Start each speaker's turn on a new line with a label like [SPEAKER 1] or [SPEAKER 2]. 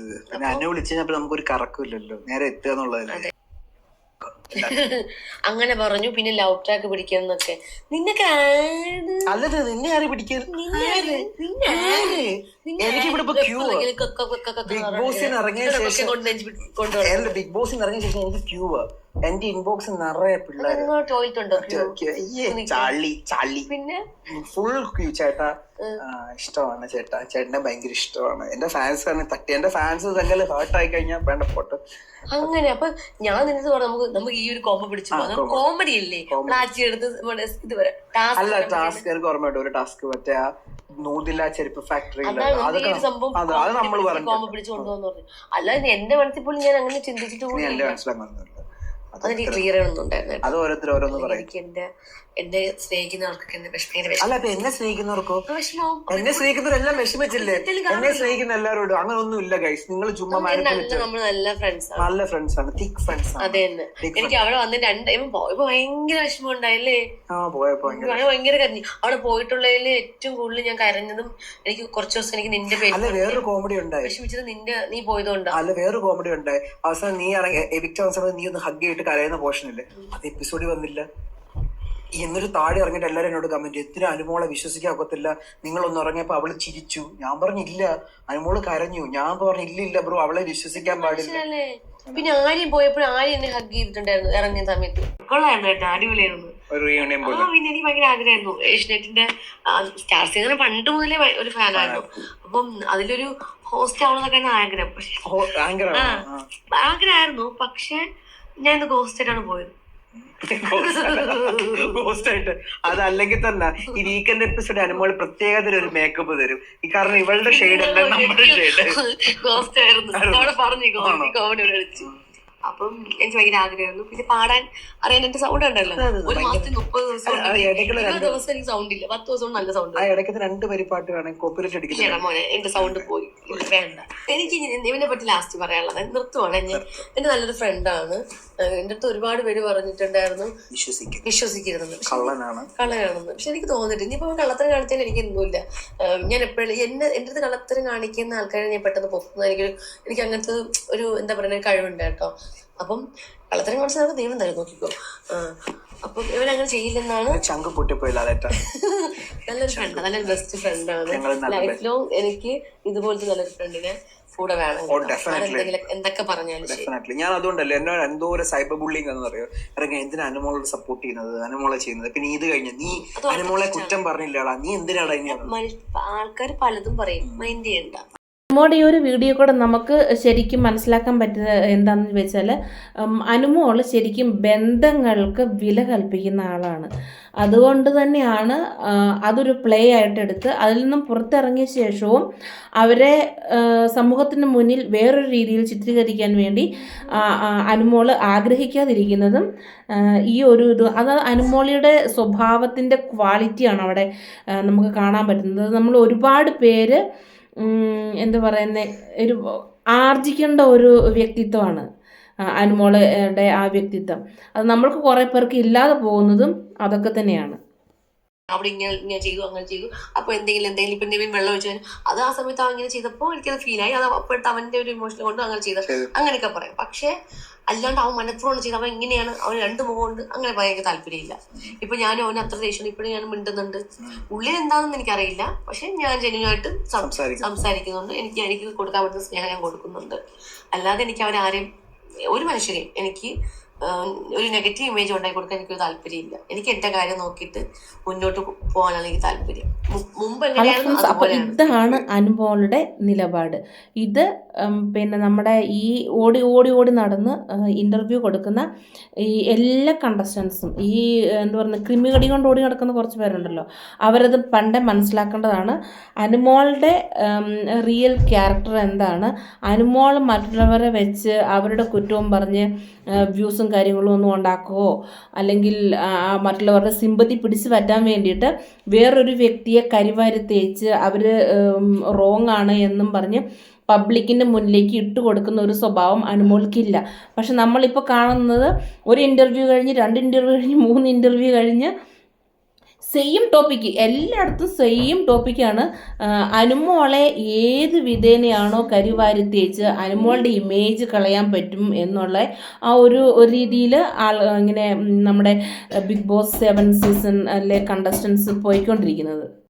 [SPEAKER 1] വിളിച്ചത് പിന്നെ എന്നെ വിളിച്ചു കഴിഞ്ഞപ്പോ നമുക്കൊരു കറക്കില്ലല്ലോ നേരെ എത്തുക എന്നുള്ളതല്ലേ?
[SPEAKER 2] അങ്ങനെ പറഞ്ഞു പിന്നെ ലവ് ട്രാക്ക് പിടിക്കാന്നൊക്കെ. നിന്നൊക്കെ ആര്?
[SPEAKER 1] അല്ലത് നിന്നെ ആര് പിടിക്കാൻ
[SPEAKER 2] നിന്നെ ആര്? നിന്നെ
[SPEAKER 1] ആര്?
[SPEAKER 2] നിന്നെ
[SPEAKER 1] എനിക്കിവിടെ ഇപ്പൊ? ക്യൂ ബിഗ് ബോസ് ഇറങ്ങിയ ശേഷം എന്റെ ബിഗ് ബോസിൽ ഇറങ്ങിയ ശേഷം എനിക്ക് ക്യൂ എന്റെ ഇൻബോക്സ് നിറയെ അയ്യേ, ചളി ചളി.
[SPEAKER 2] പിന്നെ?
[SPEAKER 1] ഫുൾ ക്യൂ ചേട്ടാ. ഇഷ്ടമാണ് ചേട്ടാ. ചേട്ടനെ ഭയങ്കര ഇഷ്ടമാണ്. എന്റെ ഫാൻസ് ആണ് തട്ടി. എന്റെ ഫാൻസ് തന്നെ ഹേർട്ട് ആയി കഴിഞ്ഞാൽ വേണ്ട പോട്ട്.
[SPEAKER 2] അങ്ങനെ. അപ്പൊ ഞാൻ നിനക്ക് പറഞ്ഞു നമുക്ക് നമുക്ക് ഈ ഒരു കോമ്പ പിടിച്ചു. കോമഡി അല്ലേ എടുത്ത് ഇത് വരെ.
[SPEAKER 1] അല്ല ടാസ്ക് ഓർമ്മയുണ്ട്. ഒരു ടാസ്ക് മറ്റേ നൂതില്ല ചെരുപ്പ് ഫാക്ടറി
[SPEAKER 2] അതാണ്
[SPEAKER 1] നമ്മൾ പറഞ്ഞു.
[SPEAKER 2] അല്ലാതെ എന്റെ മനസ്സിൽ പോലും ഞാൻ അങ്ങനെ ചിന്തിച്ചിട്ട് പോലും
[SPEAKER 1] എന്റെ
[SPEAKER 2] അതെനിക്ക് ക്ലിയർ
[SPEAKER 1] അത് ഓരോരുത്തർ ഓരോന്ന് പറയും.
[SPEAKER 2] എന്റെ എന്നെ
[SPEAKER 1] അല്ല അപ്പൊ എന്നെ സ്നേഹിക്കുന്നവർക്കോ? എന്നെ സ്നേഹിക്കുന്നവരെല്ലാം വിഷമിച്ചില്ലേ? എന്നെ സ്നേഹിക്കുന്ന എല്ലാവരോടും അങ്ങനെ ഒന്നും ഇല്ല ഗൈസ് നിങ്ങൾ ചുമ്മാ
[SPEAKER 2] നമ്മൾ നല്ല ഫ്രണ്ട്സ് ആണ്.
[SPEAKER 1] നല്ല ഫ്രണ്ട്സ് ആണ്. തിക് ഫ്രണ്ട്സ്
[SPEAKER 2] അതെ എനിക്ക് അവിടെ വന്ന് രണ്ട് ഭയങ്കര വിഷമം ഉണ്ടായില്ലേ
[SPEAKER 1] ഭയങ്കര
[SPEAKER 2] കരഞ്ഞു. അവിടെ പോയിട്ടുള്ളതിൽ ഏറ്റവും കൂടുതൽ ഞാൻ കരഞ്ഞതും എനിക്ക് കുറച്ച് ദിവസം എനിക്ക് നിന്റെ പേര്
[SPEAKER 1] അല്ല വേറൊരു കോമഡി ഉണ്ടായി.
[SPEAKER 2] വിഷമിച്ചത് നിന്റെ നീ പോയതുകൊണ്ടാണ്
[SPEAKER 1] അല്ല വേറൊരു കോമഡി ഉണ്ടായി. അവസാനം നീ ഇറങ്ങി എവിക്റ്റ് അവസരം നീ ഒന്ന് ഹഗ് ചെയ്തിട്ട് കരയുന്ന പോർഷൻ ഇല്ലേ അത് എപ്പിസോഡിൽ വന്നില്ല. എന്നൊരു താഴെ ഇറങ്ങിയിട്ട് എല്ലാവരും എന്നോട് കമന്റ് എത്ര അനുമോളെ വിശ്വസിക്കാൻ ഒക്കത്തില്ല നിങ്ങളൊന്ന് ഇറങ്ങിയപ്പോ അവൾ ചിരിച്ചു. ഞാൻ പറഞ്ഞില്ല അനുമോൾ കരഞ്ഞു. ഞാൻ പറഞ്ഞു ഇല്ല ഇല്ല ബ്രോ. അവളെ വിശ്വസിക്കാൻ പാടില്ല.
[SPEAKER 2] പിന്നെ ആര്യം പോയപ്പോഴും ആര്യം എന്നെ ഹഗ് ചെയ്തിട്ടുണ്ടായിരുന്നു ഇറങ്ങിയ സമയത്ത്. കൊള്ളായിരുന്നു കേട്ടോ അടിപൊളിയായിരുന്നു.
[SPEAKER 1] ഒരു റീയൂണിയൻ
[SPEAKER 2] ആ പിന്നെ എനിക്ക് ഭയങ്കര ആഗ്രഹമായിരുന്നു. ഏഷ്യനെറ്റിന്റെ സ്റ്റാർ സിംഗർ പണ്ട് മുതലേ ഒരു ഫാനായിരുന്നു അപ്പം അതിലൊരു ഹോസ്റ്റ് ആവണമെന്നൊക്കെയാണ് ആഗ്രഹം. പക്ഷെ ആഗ്രഹമായിരുന്നു പക്ഷെ ഞാൻ ഇന്ന് ഗോസ്റ്റ് ആയിട്ടാണ് പോയത്.
[SPEAKER 1] ഗോസ്റ്റ് ആയിട്ട്. അതല്ലെങ്കിൽ തന്നെ ഈ വീക്കെൻഡ് എപ്പിസോഡ് അനുമോൾ പ്രത്യേകത ഒരു മേക്കപ്പ് തരും. ഈ കാരണം ഇവളുടെ ഷെയ്ഡ് അല്ല നമ്മുടെ ഷെയ്ഡ്
[SPEAKER 2] ഗോസ്റ്റ് ആയിരുന്നു. പറഞ്ഞു കോമഡി കളിച്ചു അപ്പം എനിക്ക് ഭയങ്കര ആഗ്രഹമായിരുന്നു. പിന്നെ പാടാൻ അറിയാൻ എന്റെ സൗണ്ട് ഉണ്ടല്ലോ ഒരു മാസത്തിൽ മുപ്പത് ദിവസം ഇരുപത് ദിവസം എനിക്ക് സൗണ്ട് ഇല്ല. പത്ത് ദിവസം നല്ല സൗണ്ട്
[SPEAKER 1] ഇടയ്ക്ക് രണ്ട്
[SPEAKER 2] ചെയ്യണം മോനെ എന്റെ സൗണ്ട് പോയി. വേണ്ട. എനിക്ക് ഇവനെ പറ്റി ലാസ്റ്റ് പറയാനുള്ളത്. നൃത്തമാണ് ഞാൻ. എന്റെ നല്ലൊരു ഫ്രണ്ടാണ് എന്റെ അടുത്ത് ഒരുപാട് പേര് പറഞ്ഞിട്ടുണ്ടായിരുന്നു.
[SPEAKER 1] വിശ്വസിക്കും.
[SPEAKER 2] വിശ്വസിക്കരുതെന്ന്.
[SPEAKER 1] കള്ളനാണ്.
[SPEAKER 2] കള്ളനാണെന്ന്. പക്ഷെ എനിക്ക് തോന്നിട്ട് ഇനിയിപ്പോ കള്ളത്തരം കാണിച്ചാൽ എനിക്ക് എന്തുമില്ല ഞാൻ എപ്പോഴും എന്നെ എന്റെ അടുത്ത് കള്ളത്തരം കാണിക്കുന്ന ആൾക്കാരെ ഞാൻ പെട്ടെന്ന് പൊക്കുന്ന എനിക്ക് എനിക്ക് അങ്ങനത്തെ ഒരു എന്താ പറയുക കഴിവുണ്ട് കേട്ടോ. അപ്പം കള്ളത്തരം കാണിച്ചത് ദൈവം തരും നോക്കിക്കോ. അപ്പം ഇവരങ്ങനെ ചെയ്യില്ലെന്നാണ്.
[SPEAKER 1] ചങ്ക് പൊട്ടിപ്പോയില്ല
[SPEAKER 2] നല്ലൊരു ഫ്രണ്ട് നല്ലൊരു ബെസ്റ്റ് ഫ്രണ്ടാണ് ലൈഫ് ലോങ് എനിക്ക് ഇതുപോലത്തെ നല്ലൊരു ഫ്രണ്ടിനെ കൂടെ വേണം. എന്തൊക്കെ പറഞ്ഞാലും
[SPEAKER 1] ഞാൻ അതുകൊണ്ടല്ലേ എന്നോട് എന്തോ ഒരു സൈബർ ബുള്ളിങ് എന്ന് പറയോ? ഇറങ്ങി എന്തിനാ അനുമോളോട് സപ്പോർട്ട് ചെയ്യുന്നത്? അനുമോളെ ചെയ്യുന്നത്? പിന്നെ ഇത് കഴിഞ്ഞ നീ അനുമോളെ കുറ്റം പറഞ്ഞില്ലടാ. നീ എന്തിനാടാ
[SPEAKER 2] ആൾക്കാർ പലതും പറയും. മൈൻഡ് ചെയ്യണ്ട.
[SPEAKER 3] നമ്മുടെ ഈ ഒരു വീഡിയോ കൂടെ നമുക്ക് ശരിക്കും മനസ്സിലാക്കാൻ പറ്റുന്നത് എന്താണെന്ന് വെച്ചാൽ അനുമോൾ ശരിക്കും ബന്ധങ്ങൾക്ക് വില കൽപ്പിക്കുന്ന ആളാണ്. അതുകൊണ്ട് തന്നെയാണ് അതൊരു പ്ലേ ആയിട്ട് എടുത്ത് അതിൽ നിന്നും പുറത്തിറങ്ങിയ ശേഷവും അവരെ സമൂഹത്തിന് മുന്നിൽ വേറൊരു രീതിയിൽ ചിത്രീകരിക്കാൻ വേണ്ടി അനുമോൾ ആഗ്രഹിക്കാതിരിക്കുന്നതും ഈ ഒരു ഇത് അത് അനുമോളിയുടെ സ്വഭാവത്തിന്റെ ക്വാളിറ്റിയാണ് അവിടെ നമുക്ക് കാണാൻ പറ്റുന്നത്. നമ്മൾ ഒരുപാട് പേര് എന്താ പറയുന്നത് ഒരു ആർജിക്കേണ്ട ഒരു വ്യക്തിത്വമാണ് അനുമോളുടെ ആ വ്യക്തിത്വം. അത് നമ്മൾക്ക് കുറേ പേർക്ക് ഇല്ലാതെ പോകുന്നതും അതൊക്കെ തന്നെയാണ്.
[SPEAKER 2] അവിടെ ഇങ്ങനെ ഇങ്ങനെ ചെയ്തു അങ്ങനെ ചെയ്തു. അപ്പൊ എന്തെങ്കിലും എന്തെങ്കിലും ഇപ്പൊ എന്തെങ്കിലും വെള്ളം ഒഴിച്ചു അത് ആ സമയത്ത് അവൻ ഇങ്ങനെ ചെയ്തപ്പോൾ എനിക്കത് ഫീൽ ആയി. അത് അപ്പോഴത്തെ അവന്റെ ഒരു ഇമോഷൻ കൊണ്ട് അങ്ങനെ ചെയ്ത അങ്ങനെയൊക്കെ പറയാം. പക്ഷെ അല്ലാണ്ട് അവൻ മനഃപൂർവം ചെയ്ത് അവൻ ഇങ്ങനെയാണ്. അവൻ രണ്ട് മുഖമുണ്ട് അങ്ങനെ പറയാൻ എനിക്ക് താല്പര്യമില്ല. ഇപ്പൊ ഞാനും അവന് അത്ര ദേഷ്യം ഇപ്പോഴും ഞാൻ മിണ്ടുന്നുണ്ട്. ഉള്ളിൽ എന്താണെന്ന് എനിക്കറിയില്ല. പക്ഷെ ഞാൻ
[SPEAKER 1] ജനുവായിട്ട്
[SPEAKER 2] സംസാരിക്കുന്നുണ്ട്. എനിക്ക് എനിക്ക് കൊടുക്കാൻ പറ്റുന്ന സ്നേഹം ഞാൻ കൊടുക്കുന്നുണ്ട്. അല്ലാതെ എനിക്ക് അവരാരെയും ഒരു മനുഷ്യരെയും എനിക്ക് ഒരു നെഗറ്റീവ് ഇമേജ് ഉണ്ടായി കൊടുക്കാൻ എനിക്കൊരു താല്പര്യമില്ല. എനിക്ക് എന്റെ കാര്യം നോക്കിയിട്ട് മുന്നോട്ട് പോകാനാണ് എനിക്ക് താല്പര്യം. മുമ്പ്
[SPEAKER 3] ഇതാണ് അനുഭവങ്ങളുടെ നിലപാട്. ഇത് പിന്നെ നമ്മുടെ ഈ ഓടി ഓടി ഓടി നടന്ന് ഇന്റർവ്യൂ കൊടുക്കുന്ന ഈ എല്ലാ കണ്ടസ്റ്റൻസും ഈ എന്താ പറയുക ക്രിമികടി കൊണ്ട് ഓടി നടക്കുന്ന കുറച്ച് പേരുണ്ടല്ലോ അവരത് പണ്ടേ മനസ്സിലാക്കേണ്ടതാണ്. അനുമോളുടെ റിയൽ ക്യാരക്ടർ എന്താണ്? അനുമോൾ മറ്റുള്ളവരെ വെച്ച് അവരുടെ കുറ്റവും പറഞ്ഞ് വ്യൂസും കാര്യങ്ങളും ഒന്നും ഉണ്ടാക്കുകയോ അല്ലെങ്കിൽ മറ്റുള്ളവരുടെ സിമ്പതി പിടിച്ചു പറ്റാൻ വേണ്ടിയിട്ട് വേറൊരു വ്യക്തിയെ കരിവാരി തേച്ച് അവർ റോങ് ആണ് എന്നും പറഞ്ഞ് പബ്ലിക്കിന്റെ മുന്നിലേക്ക് ഇട്ട് കൊടുക്കുന്ന ഒരു സ്വഭാവം അനുമോൾക്കില്ല. പക്ഷെ നമ്മളിപ്പോൾ കാണുന്നത് ഒരു ഇന്റർവ്യൂ കഴിഞ്ഞ് രണ്ട് ഇന്റർവ്യൂ കഴിഞ്ഞ് മൂന്ന് ഇന്റർവ്യൂ കഴിഞ്ഞ് സെയിം ടോപ്പിക്ക് എല്ലായിടത്തും സെയിം ടോപ്പിക്കാണ് അനുമോളെ ഏത് വിധേനയാണോ കരിവാരി തേച്ച് അനുമോളുടെ ഇമേജ് കളയാൻ പറ്റും എന്നുള്ള ആ ഒരു ഒരു രീതിയിൽ ആൾ ഇങ്ങനെ നമ്മുടെ ബിഗ് ബോസ് സെവൻ സീസണിലെ കണ്ടസ്റ്റൻസ് പോയിക്കൊണ്ടിരിക്കുന്നത്.